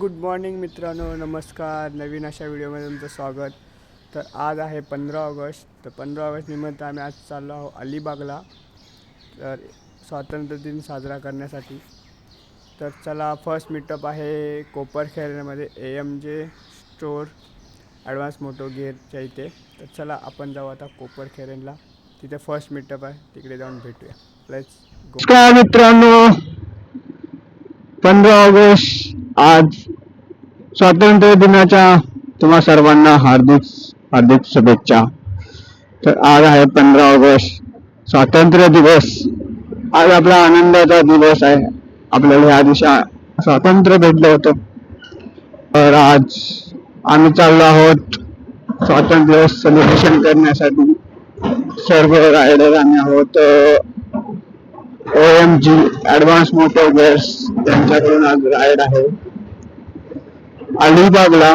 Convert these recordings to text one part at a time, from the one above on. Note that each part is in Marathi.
गुड मॉर्निंग मित्रांनो नमस्कार. नवीन अशा व्हिडिओमध्ये तुमचं स्वागत. तर आज आहे पंधरा ऑगस्ट. तर पंधरा ऑगस्ट निमित्त आम्ही आज चाललो आहोत अलिबागला. तर स्वातंत्र्य दिन साजरा करण्यासाठी. तर चला फर्स्ट मीटअप आहे कोपरखेरमध्ये A M J store advance moto गिअरच्या इथे. तर चला आपण जाऊ आता कोपरखेरणला तिथे फर्स्ट मीटअप आहे. तिकडे जाऊन भेटूया. लेट्स गो मित्रांनो. पंधरा ऑगस्ट. आज स्वातंत्र्य दिनाच्या तुम्हा सर्वांना हार्दिक हार्दिक शुभेच्छा. तर आज आहे पंधरा ऑगस्ट स्वातंत्र्य दिवस. आज आपला आनंदाचा दिवस आहे. आपल्याला ह्या दिवशी स्वातंत्र्य भेटलं होतं. तर आज आम्ही चाललो आहोत स्वातंत्र्य सेलिब्रेशन करण्यासाठी. सर्व रायडर आम्ही आहोत. M G advance motor gears त्यांच्याकडून आज राईड आहे. अलिबागला.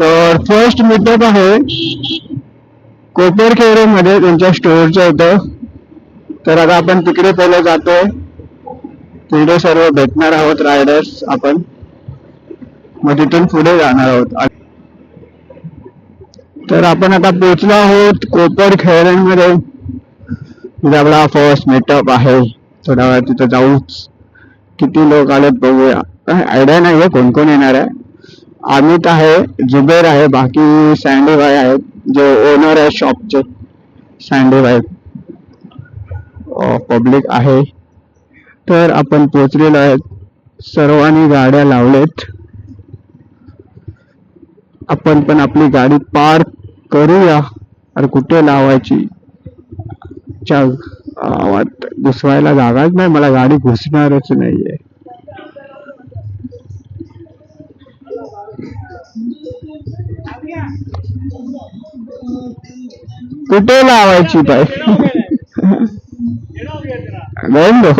तर फर्स्ट मीटअप आहे. कोपरखेरे मध्ये त्यांच्या स्टोअरचं होतं. तर आता आपण तिकडे पहिले जातोय. तिकडे सर्व भेटणार आहोत रायडर्स आपण. मग तिथून पुढे जाणार आहोत. तर आपण आता पोहोचलो आहोत कोपरमध्ये तिथे आपला फर्स्ट मेटअप आहे. थोड्या वेळा तिथं जाऊच किती लोक आलेत बघूया. काय आयडिया नाही आहे कोण कोण येणार आहे. अमित आहे जुबेर आहे बाकी सँडी भाई आहेत. जे ओनर आहे शॉपचे सँडी भाई पब्लिक आहे. तर आपण पोचलेलो आहेत. सर्वांनी गाड्या लावलेत. आपण पण आपली गाडी पार्क करूया. अरे कुठे लावायची? च्या गावात घुसवायला जागाच नाही. मला गाडी घुसणारच नाहीये. कुठे लावायची पाय नहीं लो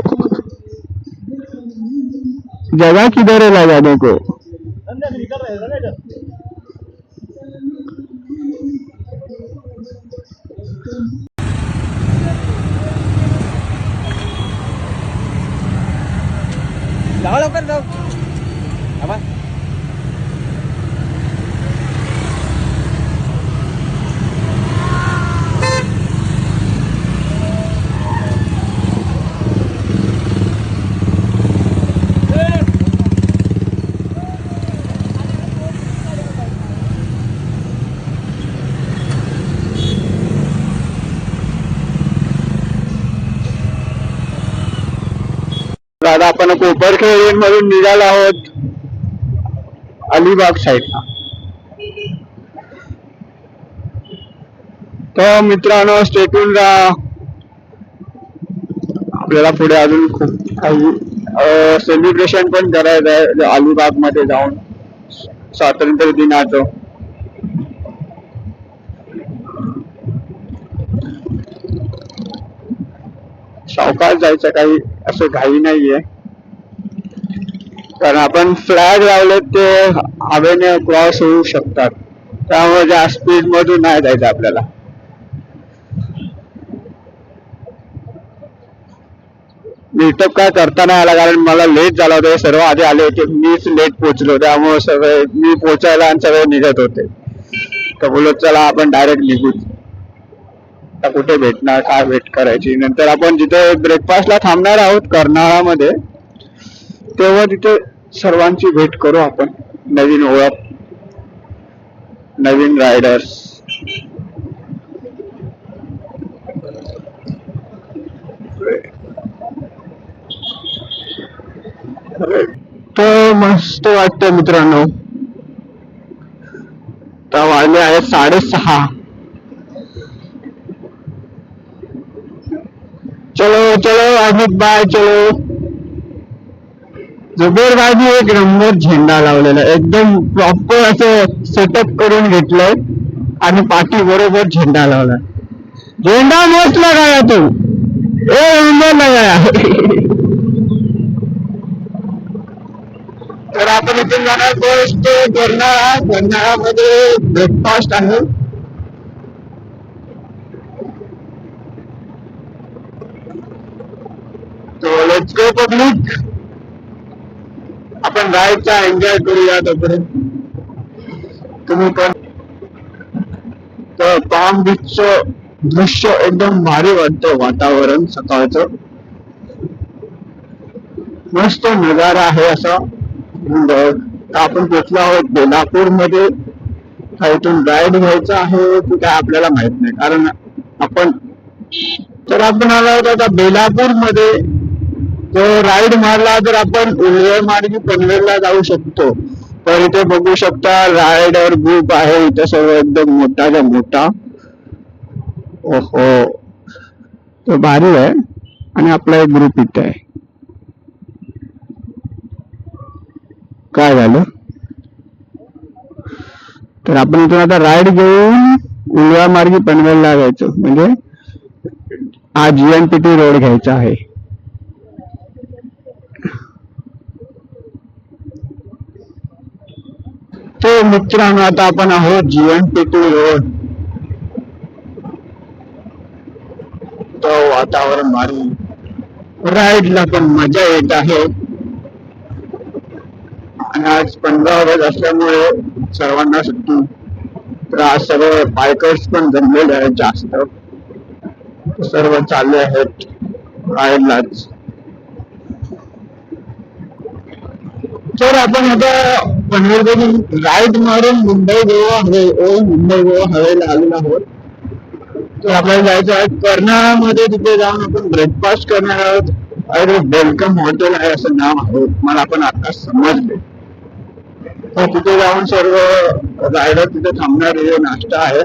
जगह किधर है लगाने को जाऊ लवकर जाऊ दादा आपण कोपरखेड मधून निघालो आहोत. अलिबाग साईडला तर मित्रांनो स्टेटून राहा. आपल्याला पुढे अजून खूप काही सेलिब्रेशन पण करायचं आहे. अलिबागमध्ये जाऊन स्वातंत्र्य दिनाचं सावकाश जायचं काही असं घाई नाहीये. कारण आपण फ्लॅग लावले ते हवेने क्रॉस होऊ शकतात. त्यामुळे ज्या स्पीड मधून नाही जायचं आपल्याला. मीटअप काय करता नाही आला कारण मला लेट झाला होता. सर्व आधी आले होते. मीच लेट पोहोचलो त्यामुळे सगळे मी पोहोचायला आणि सगळे निघत होते. तर बोलत चला आपण डायरेक्ट निघू. आता कुठे भेटणार काय भेट करायची? नंतर आपण जिथे ब्रेकफास्टला थांबणार आहोत कर्नाळामध्ये तेव्हा तिथे सर्वांची भेट करू आपण. नवीन ओळख नवीन रायडर्स तर मस्त वाटतं मित्रांनो. तर वाजले आहेत साडेसहा. चलो चलो अमित बाय चलो। जुबेर भाई एक नंबर झेंडा लावलेला एकदम प्रॉपर असं सेटअप करून घेतलंय आणि पाठी बरोबर झेंडा लावला. झेंडा मस्त लगाया तू. ए नंबर लगाया तर आपण इथून जाणार. फर्स्ट कर्नाळा कर्नाळामध्ये ब्रेकफास्ट आहे तो लेट्स गो पब्लिक आपण राहायचा एन्जॉय करूया तोपर्यंत. तुम्ही पण तर पाम बीचचं दृश्य एकदम भारी वाटतं वातावरण सकाळचं. मस्त नजारा आहे असा. आपण पोचलो आहोत बेलापूरमध्ये इथून राईड घ्यायचा आहे की काय आपल्याला माहीत नाही. कारण आपण तर आपण आलो आहोत आता बेलापूरमध्ये तो राईड मारला तर आपण उल्हे मार्गी पनवेलला जाऊ शकतो. तर इथे बघू शकता रायडर ग्रुप आहे. इथे सर्व एकदम मोठाच्या मोठा? ओहो. तो भारी आहे. आणि आपला एक ग्रुप इथे आहे. काय झालं? तर आपण इथून आता राईड घेऊन उलवा मार्गी पनवेलला जायचो. म्हणजे हा जीएनपीटी रोड घ्यायचा आहे. तो मित्रांनो आता आपण आहोत जीएनपीटी रोड. तो वातावरण भारी. राईडला पण मजा येत आहे. आणि आज पंधरा ऑगस्ट असल्यामुळे सर्वांना सुट्टी. तर आज सर्व बायकर्स पण जमलेले आहेत जास्त. सर्व चालले आहेत राईडलाच तर आपण आता पनवेलवरून राईट मारून मुंबई गोवा हवे ओ मुंबई गोवा हवेला आलेलो आहोत. तर आपल्याला जायचं आहे कर्नाळामध्ये तिथे जाऊन आपण ब्रेकफास्ट करणार आहोत. अरे वेलकम हॉटेल आहे असं नाव आहे. मला आपण आता समजले. तर तिथे जाऊन सर्व रायडर तिथे थांबणार नाश्ता आहे.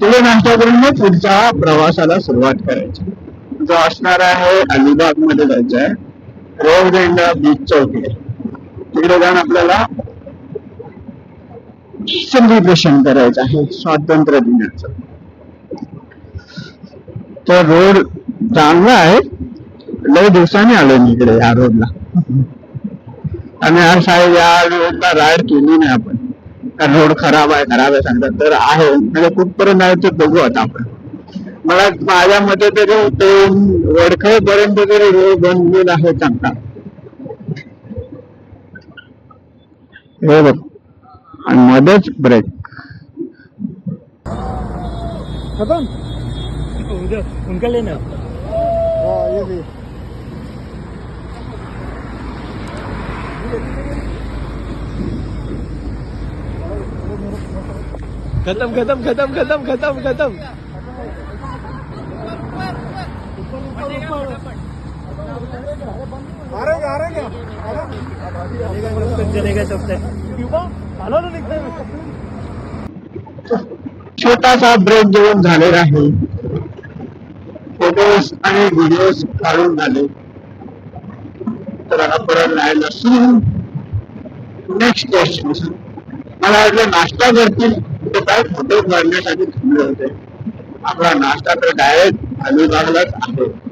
तिथे नाश्ता करून मग पुढच्या प्रवासाला सुरुवात करायची. जो असणार आहे अलिबागमध्ये जायचं आहे. रोड इंडिया बीच चौकी. तिकडे जाऊन आपल्याला सेलिब्रेशन करायचं आहे. स्वातंत्र्य दिनाचं. तर रोड चांगला आहे. लय दिवसांनी आलो मी इकडे या रोडला आणि आज साहेब या रोडला राईड केली नाही आपण. कारण रोड खराब आहे खराब आहे सांगतात. तर आहे. म्हणजे कुठपर्यंत आहे ते बघू आता आपण. मला माझ्या मते तरी ते वडखळ पर्यंत तरी रोड बनलेला आहे चांगला. हे बघ. आणि मध्येच ब्रेक खतम उधर उनका लेना हाँ ये भी खत्म खत्म खत्म खत्म खत्म खत्म आ रहे आ रहे सबसे ना दिखता है छोटासा ब्रेक देऊन झालेला आहे. फोटोज आणि व्हिडिओज काढून झाले. तर आता परत राहायला सुरू नेक्स्ट डेस्टिनेशन मला वाटलं नाश्ता करतील. तर काय फोटो काढण्यासाठी थांबले होते. आपला नाश्ता तर डायरेक्ट अलिबागलाच आहे.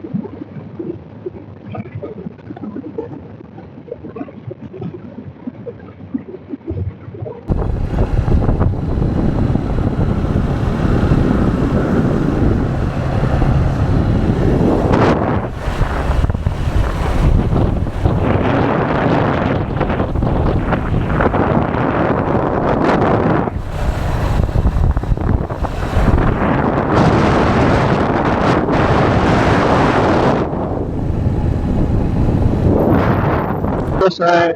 कसं आहे?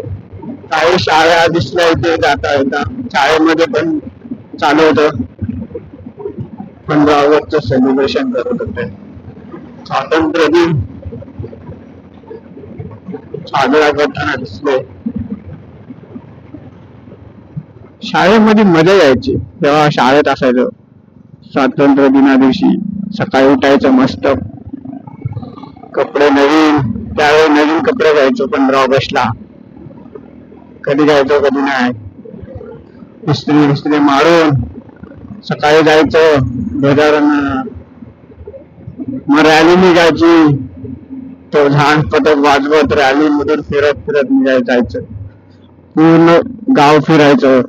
काही शाळा दिसल्या इथे जाता येता. शाळेमध्ये पण चालू होत पंधरा ऑगस्ट सेलिब्रेशन करत होते. स्वातंत्र्य दिन. साजरा करताना दिसले. शाळेमध्ये मजा यायची. तेव्हा शाळेत असायचं. स्वातंत्र्य दिना दिवशी सकाळी उठायचं मस्त. कपडे नवीन. त्यावेळी नवीन कपडे घ्यायचो पंधरा ऑगस्टला. कधी जायचं कधी नाही. इस्त्री विस्त्री मारून सकाळी जायचं ध्वजारोहण मग रॅली निघायची. तो झाड पथक वाजवत रॅली मधून फिरत फिरत निघाय जायचं. पूर्ण गाव फिरायचं.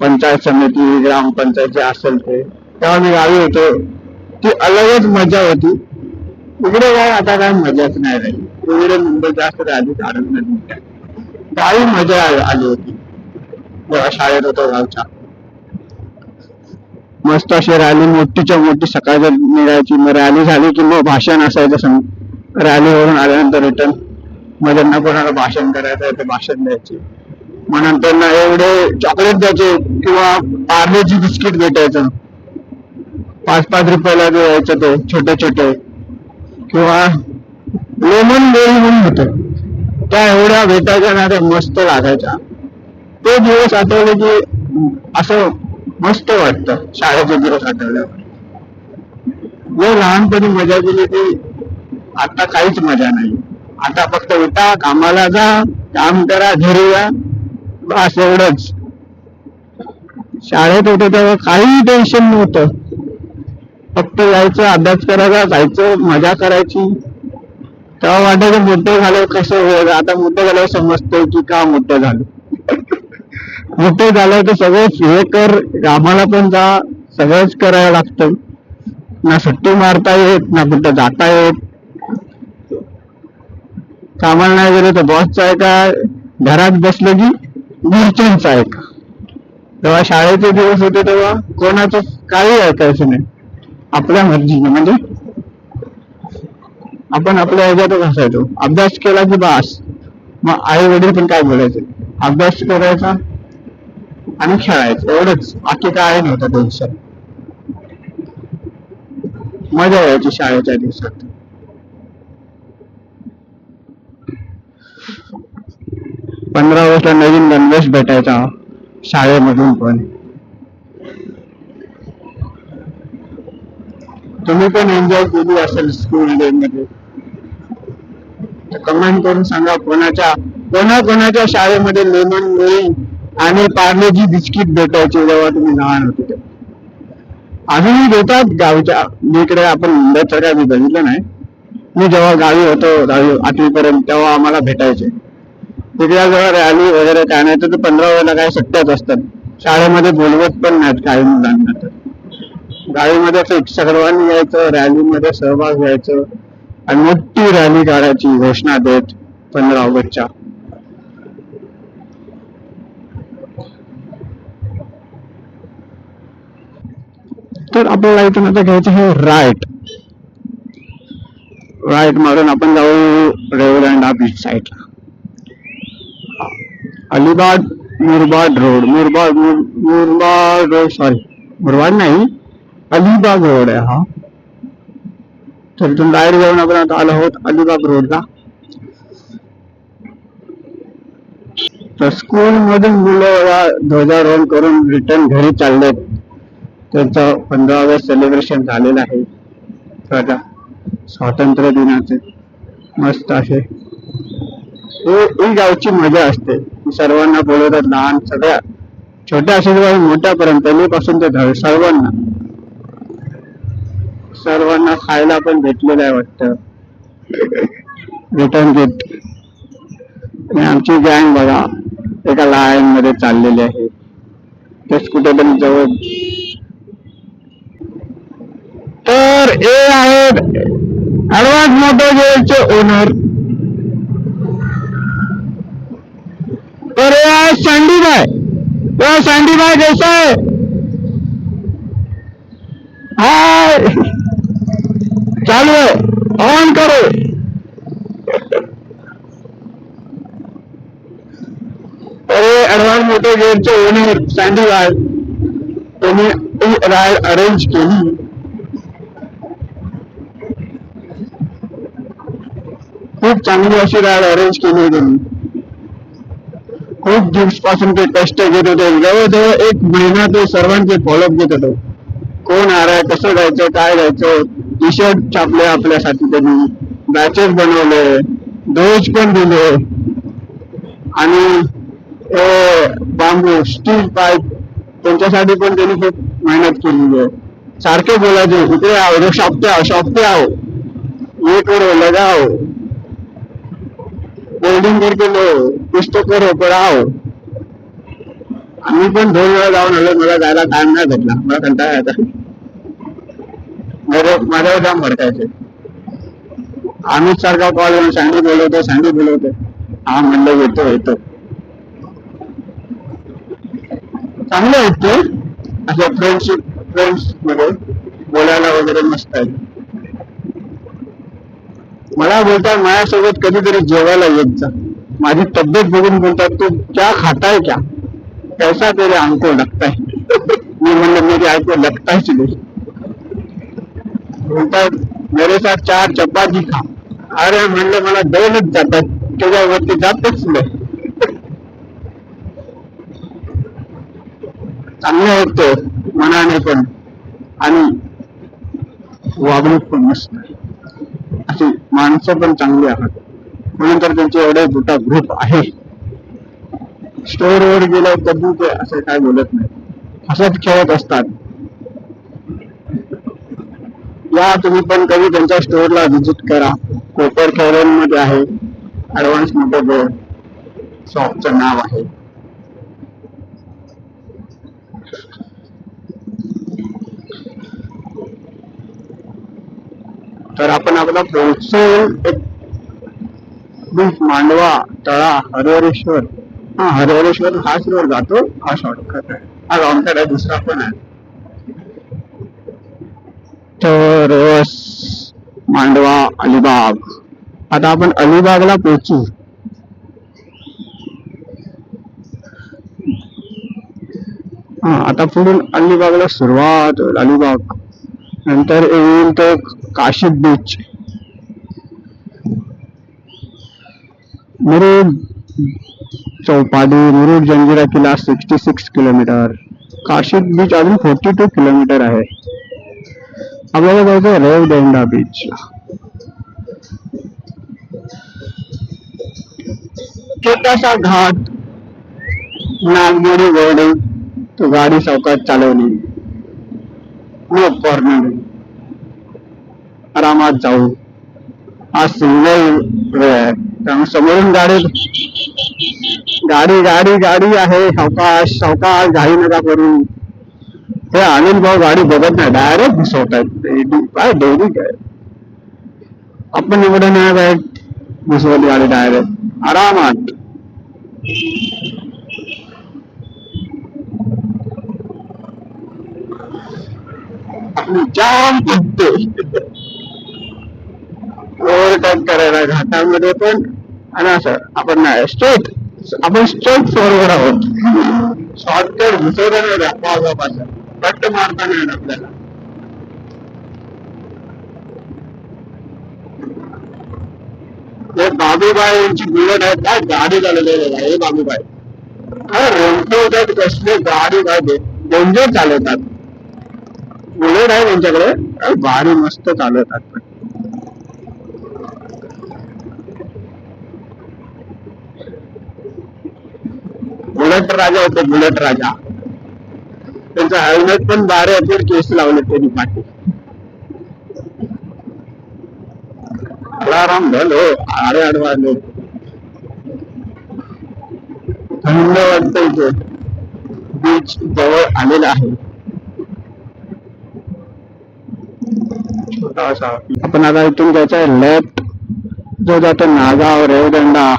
पंचायत समिती ग्रामपंचायत जे असेल ते. तेव्हा मी गावी होतो. ती अलगच मजा होती. इकडे काय आता काय मजाच नाही राहिली. इकडे मुंबई जास्त राहिली कारण नाही. काही मजा आली होती. जेव्हा शाळेत होतो गावच्या. मस्त अशी रॅली मोठीच्या मोठी सकाळच्या निघायची मग रॅली झाली की मग भाषण असायचं सम रॅलीवरून आल्यानंतर रिटर्न मग त्यांना कोणाला भाषण करायचं ते भाषण द्यायचे. मग नंतर ना एवढे चॉकलेट द्यायचे किंवा पार्लेची बिस्किट भेटायचं. पाच पाच रुपयाला द्यायचं ते छोटे छोटे. किंवा लेमन बेरी म्हणून होतं त्या एवढ्या भेटायच्या ना त्या मस्त लागायच्या. तो दिवस आठवले की असं मस्त वाटतं शाळेचे दिवस आठवल्यावर. जे लहानपणी मजा केली ती आता काहीच मजा नाही. आता फक्त उठा कामाला जा काम करा घरी या बस एवढंच. शाळेत होतो तेव्हा काही टेन्शन नव्हतं. फक्त जायचं अभ्यास करायचा जायचं मजा करायची. तेव्हा वाटायचं मोठं झालं कसं होईल? आता मोठं झालं समजतंय की का मोठं झालं. मोठं झालं तर सगळं हे कर कामाला पण जा सगळंच करायला लागतं. ना सुट्टी मारता येत ना कुठं जाता येत. कामाला नाही गेलं तर बॉसचं आहे का? घरात बसलं की घरच्यांचं आहे का? तेव्हा शाळेचे दिवस होते तेव्हा कोणाचं काही ऐकायचं नाही. आपल्या मर्जीने म्हणजे आपण आपल्या ह्याच्यातच असायचो. अभ्यास केला की बास. मग आई वडील पण काय बोलायचे? अभ्यास करायचा आणि खेळायचं. एवढंच. बाकी काय नव्हतं टेन्शन मजा यायची शाळेच्या दिवसात. पंधरा ऑगस्टला नवीन गणवेश भेटायचा. शाळेमधून पण. तुम्ही पण एन्जॉय केली असेल स्कूल डे मध्ये? कमेंट करून सांगा कोणाच्या कोणा कोणाच्या शाळेमध्ये लेमन मिळेल आणि पार्लेजी बिस्किट भेटायचे जेव्हा तुम्ही लहान होते अजूनही देतात गावच्या मी इकडे आपण मुंबईत तर काय मी बघितलं नाही. मी जेव्हा गावी होतो दहावी आठवीपर्यंत तेव्हा आम्हाला भेटायचे. तिकडे जेव्हा रॅली वगैरे काय नाही तर पंधरा वेळेला काय सट्ट्यात असतात. शाळेमध्ये बोलवत पण नाहीत काही मुलांना तर. गाडीमध्ये फिक्स सर्वांनी यायचं रॅलीमध्ये सहभाग घ्यायचं. आणि मोठी रॅली काढायची घोषणा देत पंधरा ऑगस्टच्या तर आपल्याला इथून आता घ्यायचं आहे राईट. राईट मारून आपण जाऊ रेवलँडा बीच साईडला Alibag Murbad road Murbad Murbad road sorry Murbad नाही अलिबाग रोड आहे हा. तर इथून डायरेक्ट जाऊन आपण आता आलो आहोत अलिबाग रोडला. तर स्कूल मधून मुलं ध्वजारोहण करून रिटर्न घरी चाललेत. त्यांचं पंधरा ऑगस्ट सेलिब्रेशन झालेलं आहे. आता स्वातंत्र्य दिनाचे. मस्त असे. ही गावची मजा असते. सर्वांना बोलवतात लहान सगळ्या. छोट्या असेल मोठ्यापर्यंत. पहिलीपासून ते सर्वांना. सर्वांना खायला पण भेटलेलं आहे वाटतं. रिटर्न गिफ्ट आणि आमची गँग बघा एका लाईन मध्ये चाललेली आहे. तेच कुठे पण जवळ. तर हे आहेत ऍडव्हान्स मोटर गेअरचे ओनर तर हे आहे सँडी बाय तो सँडी देसाय हाय चालू है ऑन करो. तर ऍडव्हान्स मोटर गेटचे ओनर सँडी बाय त्यांनी राईड अरेंज केली. खूप चांगली अशी राईड अरेंज केली त्यांनी खूप दिवसापासून ते कष्ट घेत होते. जवळजवळ एक महिना ते सर्वांचे फॉलोअप घेत होते. कोण आ आहे कसं जायचं काय जायचं टी शर्ट छापले आपल्यासाठी त्यांनी. बॅचेस बनवले. ध्वज पण दिले. आणि बांबू स्टील पाईप त्यांच्यासाठी पण त्यांनी खूप मेहनत केलेली आहे. सारखे बोलायचे इकडे आओ शॉपते आओ शॉपते आओ ये करो लगाओ. बोर्डिंग करके लो कुछ तो करो पढ़ाओ आम्ही पण दोन वेळा जाऊन आलो मला जायला टाइम नाही भेटला. मला कंटाळा येतात माझ्यावर जाम भडकायचे. आम्ही सारखा कॉल येऊन सांडी बोलवतो सांडी बोलवतो हा म्हणलं येतो येतो. चांगलं आहेत ते. अशा फ्रेंडशिप फ्रेंड्समध्ये बोलायला वगैरे मस्त आहे. मला बोलतात माझ्यासोबत कधीतरी जेवायला येत जा. माझी तब्येत बघून बोलतात तू क्या खाताय क्या कैसा तेरे अंको लगताय मी म्हणलं मी ऐकू लगताय तुझे. म्हणतात मेरे साथ चार चपाती खा. अरे म्हणलं मला दोनच जातात त्याच्यावरती जातच नाही. चांगलं आहेत मनाने पण. आणि वागणूक पण मस्त आहे. अशी माणसं पण चांगली आहात. म्हणून तर त्यांचे एवढे मोठा ग्रुप आहे. स्टोर वर गेलं कधी ते असे काय बोलत नाही. हसत खेळत असतात. या तुम्ही पण कधी त्यांच्या स्टोअरला व्हिजिट करा. कोपरमध्ये आहे. ऍडव्हान्समध्ये शॉपचं नाव आहे. तर आपण आपला प्रोत्साहन एक मांडवा तळा हरिहरेश्वर. हा हरिहरेश्वर हाच रोड जातो. हा शॉर्टकट आहे. हा लॉंगकट आहे. दुसरा पण आहे. तर मांडवा अलिबाग. आता आपण अलिबागला पोहोचू. हा आता पुढून अलिबागला सुरुवात होईल अलिबाग. नंतर येईल ते काशी बीच. मुरुड चौपाडी मुरुड जंजिरा किल्ला sixty six kilometre Kashi beach अजून फोर्टी टू किलोमीटर आहे. आपल्याला जायचं रेवदंडा बीच छोटासा घाट नागमोडी रोड तो गाडी सावकाश चालवली नो कॉर्नर आरामात जाऊ हा सिंगल आहे त्यामुळे समोरून गाडी गाडी गाडी गाडी आहे सावकाश सावकाश घाई नका करू हे आनंद भाऊ गाडी बघत नाही डायरेक्ट घुसवतात काय डेरी काय? आपण एवढे नाही काय घुसवली गाडी डायरेक्ट आरामात. जाम फुटते ओव्हरटेक करायला घाटामध्ये पण. आणि असं आपण नाही स्ट्रेट आपण स्ट्रेट फॉरवर्ड आहोत. शॉर्टकट घुसवलं नाही पावसापासून कट मारता नाही आपल्याला. बाबूबाई यांची बुलेट आहे काय गाडी चालवलेली आहे हे बाबूबाई. रेंटवतात कसले गाडी काय डेंजर चालवतात. बुलेट आहे त्यांच्याकडे काय भारी मस्त चालवतात. पण बुलेट राजा होते बुलेट राजा. त्यांचा हेल्मेट पण बारे अपूर केस लावले त्यांनी पाठी. अलाराम झालो हो, आरे आडवाले थंड वाटत इथे. बीच जवळ आलेला आहे. छोटासा आपण आता इथून त्याचा लेफ्ट जो जातो नागाव रेवदंडा.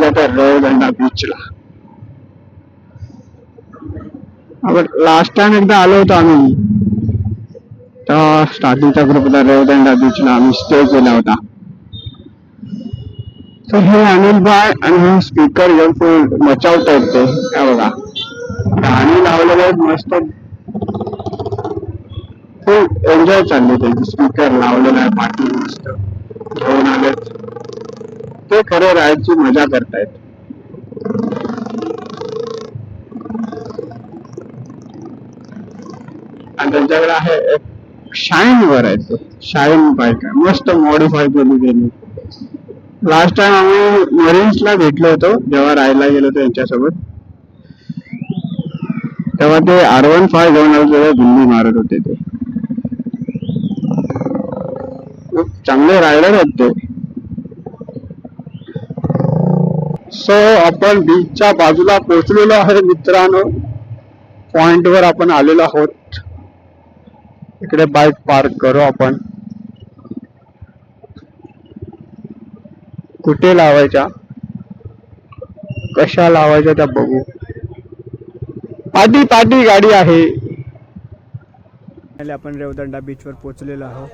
जातो रेवदंडा बीचला आपण लास्ट टाइम एकदा आलो होतो आम्ही तेव्हा स्टार्टिंगचा ग्रुप होता रेवदंडा बीचला आम्ही स्टे केला होता तर हे अनिल बाय आणि हे स्पीकर घेऊन मचावत आहेत ते काय बघा गाणी लावलेले आहेत मस्त खूप एन्जॉय चालले त्यांचे स्पीकर लावलेला आहे पाठी मस्त घेऊन आलेत ते खरं राहायची मजा करतायत आणि त्यांच्याकडे आहे एक शाईन वर आहे शाईन बाईक आहे मस्त मॉडिफाय केली त्यांनी. लास्ट टाइम आम्ही मरीन्सला भेटलो होतो जेव्हा राहायला गेलो होतो यांच्यासोबत. तेव्हा ते आर वन फाय घेऊन आले तेव्हा मारत होते ते. खूप चांगले रायडर आहेत ते. सो आपण बीचच्या बाजूला पोहोचलेलो आहे मित्रांनो. पॉइंट वर आपण आलेलो आहोत. इकडे बाईक पार्क करू आपण. कुठे लावायच्या? कशा लावायच्या त्या बघू. पाठी पाठी गाडी आहे. आपण रेवदंडा बीचवर पोचलेलो आहोत.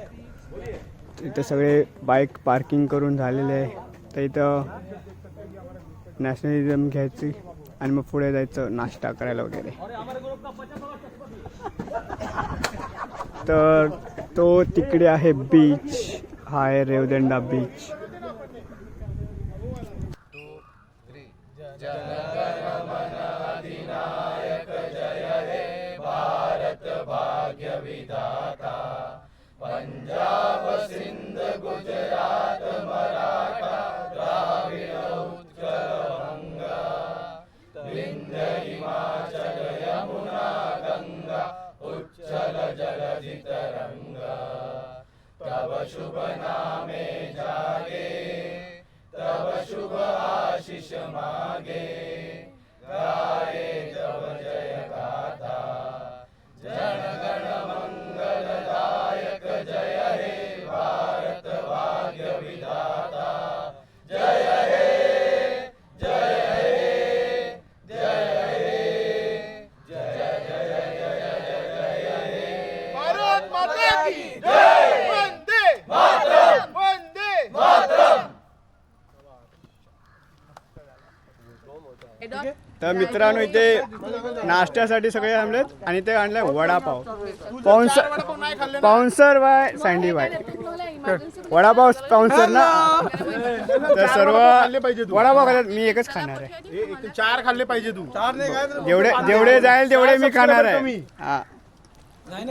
इथं सगळे बाईक पार्किंग करून झालेले आहे. तर इथं नॅशनलिझम घ्यायची आणि मग पुढे जायचं नाश्ता करायला वगैरे. तर तो तिकडे आहे बीच हाय रेवदंडा बीच शुभ नामे जागे तब शुभ आशिष मागे। मित्रांनो इथे नाश्त्यासाठी सगळे थांबलेत आणि ते आणलंय वडापाव. पाऊन्सर पाऊन्सर by Sandy bye. Vada pav sponsor ना? तर सर्व वडापाव खातात मी एकच खाणार आहे. चार खाल्ले पाहिजे तू. चार नाही जेवढे जेवढे जाईल तेवढे मी खाणार आहे. हा.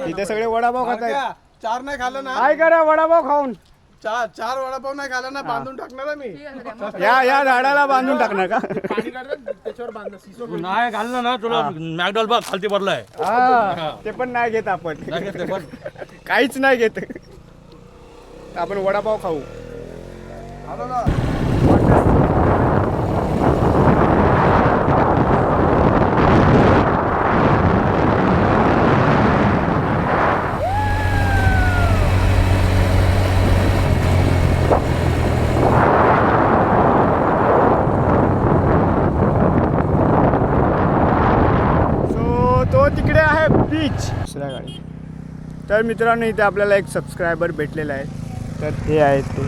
इथे सगळे वडापाव खात आहेत चार नाही खाल्लं ना. काय करा वडापाव खाऊन. चार चार वडापाव नाही खाल्ला ना बांधून टाकणार आहे मी. या या झाडाला बांधून टाकणार का? पाणी काढलं त्याच्यावर बांधलं सिसो नाही घाललं ना तुला मॅकडॉल बघ खालती पडलाय हा ते पण नाही घेत आपण. नाही घेत ते पण. काहीच नाही घेत. आपण वडापाव खाऊ. सो तो तिकडे आहे बीच दुसऱ्या गाडी तर मित्रांनो इथे आपल्याला एक सबस्क्रायबर भेटलेला आहे. तर हे आहेत ते.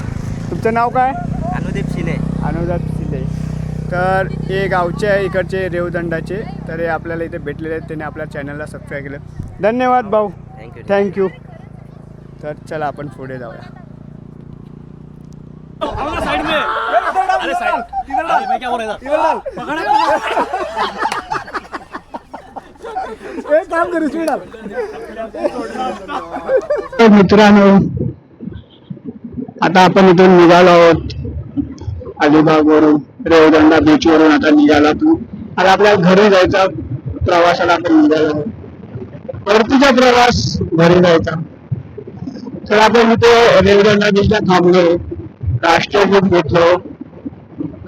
तुमचं नाव काय? अनुदीप शिले. अनुदात शिले. तर हे गावचे आहे इकडचे रेवदंडाचे. तर हे आपल्याला इथे भेटलेले आहेत. त्याने आपल्या चॅनलला सबस्क्राईब केलं. धन्यवाद भाऊ. थँक्यू थँक्यू तर चला आपण पुढे जाऊया. काम करू मित्रांनो आता आपण इथून निघालो आहोत. अलिबागवरून रेवदंडा बीच वरून आता निघाला तू. आता आपल्या घरी जायचा प्रवासाला आपण निघालो आहोत. परतीचा प्रवास घरी जायचा. तर आपण इथे रेवदंडा बीचला थांबलो. राष्ट्रगीत घेतलो.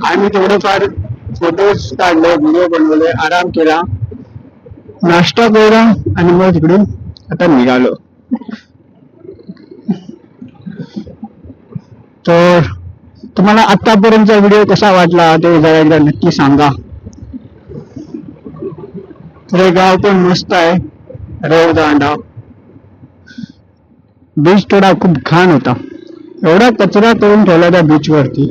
आणि थोडेफार फोटोज काढले व्हिडिओ बनवले आराम केला. नाश्ता केला आणि मग तिकडून आता निघालो. तर तुम्हाला आतापर्यंतचा व्हिडिओ कसा वाटला ते जरा एकदा नक्की सांगा. तर गाव पण मस्त आहे. रेवदांडा. बीच थोडा खूप घाण होता. एवढा कचरा करून ठेवला त्या बीच वरती.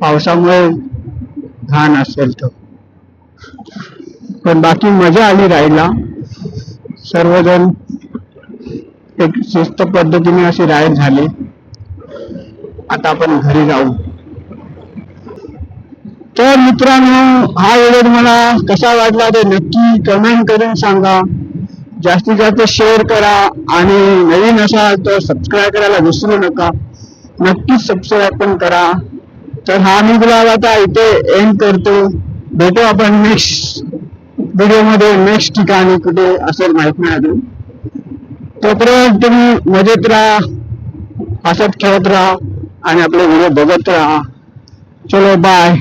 पावसामुळे घाण असेल तर पण बाकी मजा आली राहायला. सर्वजण एक शिस्त पद्धतीने अशी राईड झाली. आता आपण घरी जाऊ. तर मित्रांनो हा व्हिडिओ तुम्हाला कसा वाटला ते नक्की कमेंट करून सांगा. जास्तीत जास्त शेअर करा आणि नवीन असाल तर सबस्क्राईब करायला विसरू नका. नक्कीच सबस्क्राईब पण करा. तर हा मी ब्लॉग आता इथे एंड करतो. भेटू आपण नेक्स्ट व्हिडिओमध्ये नेक्स्ट ठिकाणी कुठे असेल माहीत नाही अजून. तोपर्यंत तुम्ही मजेत राहा हसत खेळत राहा आणि आपले व्हिडिओ बघत राहा. चलो बाय